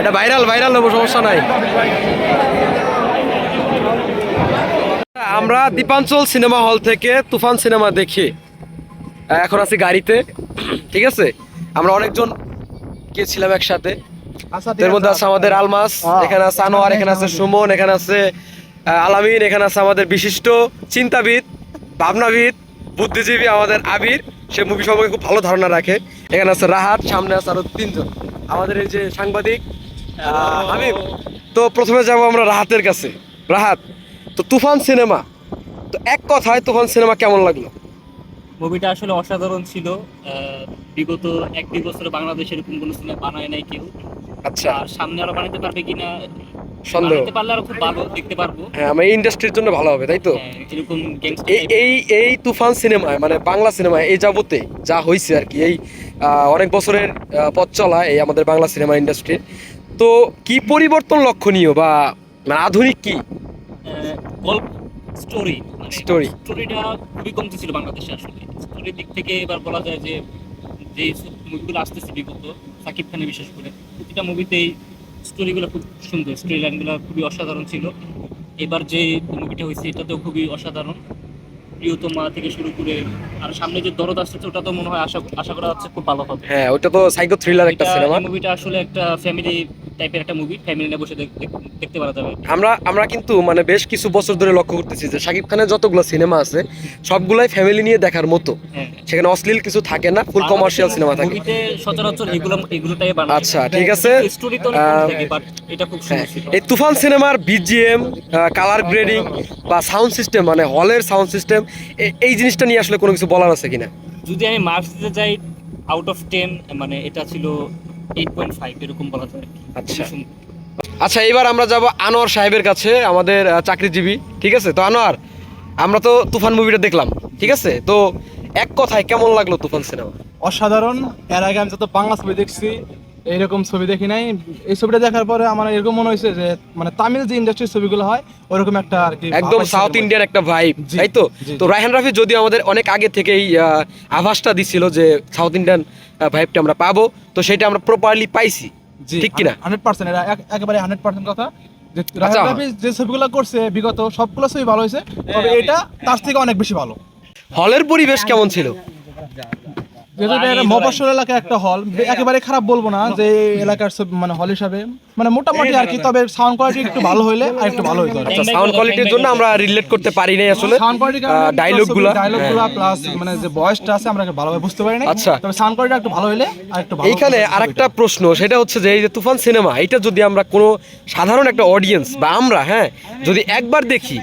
এটা viral viral নেব সমস্যা নাই। আমরা দীপাঞ্চল সিনেমা হল থেকে তুফান সিনেমা দেখি। এখন আছি গাড়িতে ঠিক আছে? আমরা অনেকজন গিয়েছিলাম একসাথে। এর মধ্যে আছে আমাদের আলমাস এখানে আছে আনোয়ার এখানে আছে সুমন এখানে আছে আলামিন এখানে আছে আমাদের বিশিষ্ট চিন্তাবিদ ভাবনাবিদ বুদ্ধিজীবী আমাদের আবির। সে মুভি সম্পর্কে খুব ভালো ধারণা রাখে। এখানে আছে রাহাত সামনে আছে আরও তিনজন। আমাদের এই যে সাংবাদিক হাবিব তো প্রথমে যাব আমরা রাহাতের কাছে। রাহাত তো তুফান সিনেমা তো এক কথায় তুফান সিনেমা কেমন লাগল? মুভিটা আসলে অসাধারণ ছিল। বিগত এক দুই বছরে বাংলাদেশের এরকম কোনো সিনেমা বানায় নাই কেউ। আচ্ছা। আর সামনে আরও বানাতে পারবে কিনা সন্দেহ। পারলে আরও খুব ভালো দেখতে পারব। হ্যাঁ আমার ইন্ডাস্ট্রির জন্য ভালো হবে তাই তো? হ্যাঁ, এরকম এই এই তুফান সিনেমায় মানে বাংলা সিনেমায় এই যাবতে যা হয়েছে আর কি এই অনেক বছরের পথ চলা এই আমাদের বাংলা সিনেমা ইন্ডাস্ট্রির তো কি পরিবর্তন লক্ষণীয় বা মানে আধুনিক কি? গল্প স্টোরি Story. স্টোরিটা খুবই কমতি ছিল বাংলাদেশে আসলে। স্টোরির দিক থেকে এবার বলা যায় যে যে মুভিগুলো আসতেছে বিগত সাকিব খানের বিশেষ করে প্রতিটা মুভিতেই স্টোরিগুলো খুব সুন্দর স্টোরি লাইনগুলো খুবই অসাধারণ ছিল। এবার যে মুভিটা হয়েছে এটাতেও খুবই অসাধারণ। প্রিয়তমা থেকে শুরু করে আর সামনে যে দরদ আসছে ওটা তো মনে হয় আশা আশা করা হচ্ছে খুব ভালো হবে। হ্যাঁ ওটা তো সাইকো থ্রিলার একটা সিনেমা মুভিটা আসলে একটা ফ্যামিলি টাইপের একটা মুভি ফ্যামিলি নিয়ে বসে দেখ- দেখ- দেখতে পারা যাবে। আমরা আমরা কিন্তু মানে বেশ কিছু বছর ধরে লক্ষ্য করতেছি যে শাকিব খানের যতগুলো সিনেমা আছে সবগুলাই ফ্যামিলি নিয়ে দেখার মতো। হ্যাঁ। সেখানে অশ্লীল কিছু থাকে না ফুল কমার্শিয়াল সিনেমা থাকে। মুভিতে সচরাচর এগুলো এগুলোটাই বানায় আচ্ছা ঠিক আছে। স্টোরি তো থাকে বাট এটা খুব হ্যাঁ, সুন্দর ছিল এই তুফান সিনেমার বিজিএম কালার গ্রেডিং বা সাউন্ড সিস্টেম মানে হলের সাউন্ড সিস্টেম এই জিনিসটা নিয়ে আসলে কোনো কিছু বলার আছে কিনা? যদি আমি মার্কস দিতে যাই আউট অফ টেন মানে এটা ছিল এইট পয়েন্ট ফাইভ এরকম বলা যায় আচ্ছা। আচ্ছা এবার আমরা যাব আনোয়ার সাহেবের কাছে আমাদের চাকরিজীবী ঠিক আছে? তো আনোয়ার আমরা তো তুফান মুভিটা দেখলাম ঠিক আছে? তো এক কথায় কেমন লাগল তুফান সিনেমা অসাধারণ। এর আগে আমি যত বাংলা ছবি দেখছি এইরকম ছবি দেখি নাই। এই ছবিটা দেখার পরে আমার এরকম মনে হয়েছে যে মানে তামিল যে ইন্ডাস্ট্রির ছবিগুলো হয় ওরকম একটা আর কি একদম সাউথ এর ইন্ডিয়ান একটা ভাইব তাই তো? তো। রায়হান রাফি যদিও আমাদের অনেক আগে থেকেই আহ, আভাসটা দিছিল যে সাউথ ইন্ডিয়ান ভাইবটা আমরা পাবো তো সেটা আমরা প্রপারলি পাইছি ঠিক কিনা? হান্ড্রেড পার্সেন্ট এটা একেবারে হান্ড্রেড পার্সেন্ট কথা। যে আচ্ছা। রাহাত রাফি যে ছবিগুলো করছে বিগত সবগুলো ছবি ভালো হয়েছে তবে এটা তার থেকে অনেক বেশি ভালো। হলের পরিবেশ কেমন ছিল? যেহেতু এটা মফস্বল এলাকা একটা হল একেবারে খারাপ বলব না যে এলাকার মানে হল হিসাবে। মানে মোটামুটি আর কি তবে সাউন্ড কোয়ালিটি একটু ভালো হইলে আর একটু ভালো হইতো আচ্ছা সাউন্ড কোয়ালিটির জন্য আমরা রিলেট করতে পারি নাই আসলে। সাউন্ড কোয়ালিটি ডায়লগগুলা। ডায়লগগুলা প্লাস মানে যে ভয়েসটা আছে আমরা ভালোভাবে বুঝতে পারি না আচ্ছা। তবে সাউন্ড কোয়ালিটি একটু ভালো হইলে আর একটু ভালো এইখানে আরেকটা প্রশ্ন সেটা হচ্ছে যে এই যে তুফান সিনেমা এটা যদি আমরা কোনো সাধারণ একটা অডিয়েন্স বা আমরা হ্যাঁ যদি একবার দেখি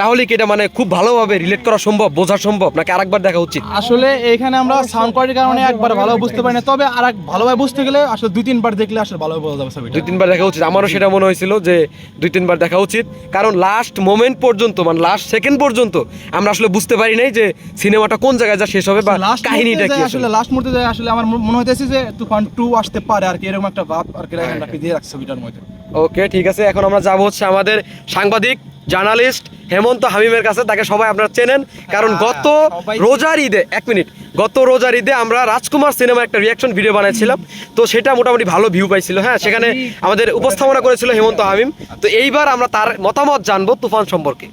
তাহলে কি এটা মানে খুব ভালোভাবে রিলেট করা সম্ভব বোঝা সম্ভব নাকি আরেকবার দেখা উচিত? আসলে এখানে আমরা সাউন্ড কোয়ালিটির কারণে একবার ভালো বুঝতে পারি না তবে আর এক ভালোভাবে বুঝতে গেলে আসলে দুই তিনবার দেখলে আসলে ভালোভাবে বোঝা যাবে ছবিটা দুই তিনবার দেখা উচিত। আমারও সেটা মনে হয়েছিল যে দুই তিনবার দেখা উচিত। কারণ লাস্ট মোমেন্ট পর্যন্ত মানে লাস্ট সেকেন্ড পর্যন্ত আমরা আসলে বুঝতে পারি নাই যে সিনেমাটা কোন জায়গায় যা শেষ হবে বা কাহিনীটা কি আসলে। লাস্ট মুহূর্তে যায় আসলে আমার মনে হইতেছে যে তুফান টু আসতে পারে আর কি এরকম একটা ভাব আর কি রাখি রাখি দিয়ে রাখছে ছবিটার মধ্যে। ওকে ঠিক আছে এখন আমরা যাব হচ্ছে আমাদের সাংবাদিক জার্নালিস্ট হেমন্ত হামিমের কাছে তাকে সবাই আপনারা চেনেন কারণ গত রোজার ঈদে এক মিনিট গত রোজার ঈদে আমরা রাজকুমার সিনেমা একটা রিয়াকশন ভিডিও বানাইছিলাম। তো সেটা মোটামুটি ভালো ভিউ পাইছিল হ্যাঁ সেখানে আমাদের উপস্থাপনা করেছিল হেমন্ত হামিম। তো এইবার আমরা তার মতামত জানব তুফান সম্পর্কে।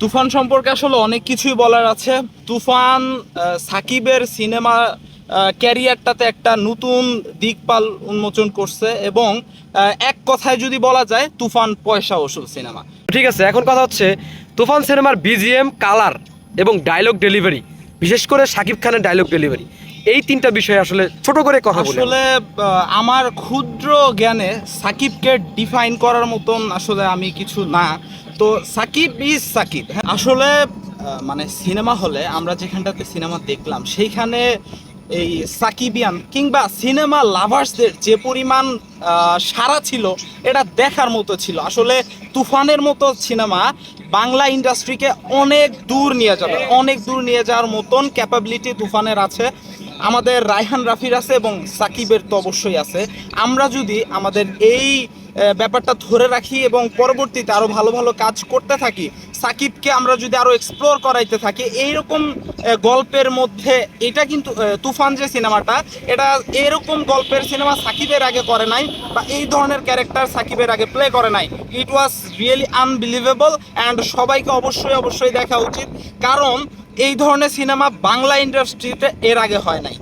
তুফান সম্পর্কে আসলে অনেক কিছুই বলার আছে। তুফান সাকিবের সিনেমা ক্যারিয়ারটাতে একটা নতুন দিকপাল উন্মোচন করছে এবং এক কথায় যদি বলা যায় তুফান পয়সা ওসুল সিনেমা। ঠিক আছে এখন কথা হচ্ছে তুফান সিনেমার বিজিএম কালার এবং ডায়লগ ডেলিভারি বিশেষ করে শাকিব খানের ডায়লগ ডেলিভারি এই তিনটা বিষয়ে আসলে ছোট করে কথা আসলে আমার ক্ষুদ্র জ্ঞানে সাকিবকে ডিফাইন করার মতন আসলে আমি কিছু না। তো সাকিব ইজ সাকিব। হ্যাঁ, আসলে মানে সিনেমা হলে আমরা যেখানটাতে সিনেমা দেখলাম সেইখানে এই সাকিবিয়ান কিংবা সিনেমা লাভার্সদের যে পরিমাণ সারা ছিল, এটা দেখার মতো ছিল। আসলে তুফানের মতো সিনেমা বাংলা ইন্ডাস্ট্রিকে অনেক দূর নিয়ে যাবে, অনেক দূর নিয়ে যাওয়ার মতন ক্যাপাবিলিটি তুফানের আছে। আমাদের রায়হান রাফির আছে এবং সাকিবের তো অবশ্যই আছে। আমরা যদি আমাদের এই ব্যাপারটা ধরে রাখি এবং পরবর্তীতে আরও ভালো ভালো কাজ করতে থাকি। সাকিবকে আমরা যদি আরও এক্সপ্লোর করাইতে থাকি, এইরকম গল্পের মধ্যে এটা কিন্তু তুফান যে সিনেমাটা, এটা এরকম গল্পের সিনেমা সাকিবের আগে করে নাই বা এই ধরনের ক্যারেক্টার সাকিবের আগে প্লে করে নাই। It was really unbelievable and সবাইকে অবশ্যই অবশ্যই দেখা উচিত। কারণ এই ধরনের সিনেমা বাংলা ইন্ডাস্ট্রিতে এর আগে হয় নাই।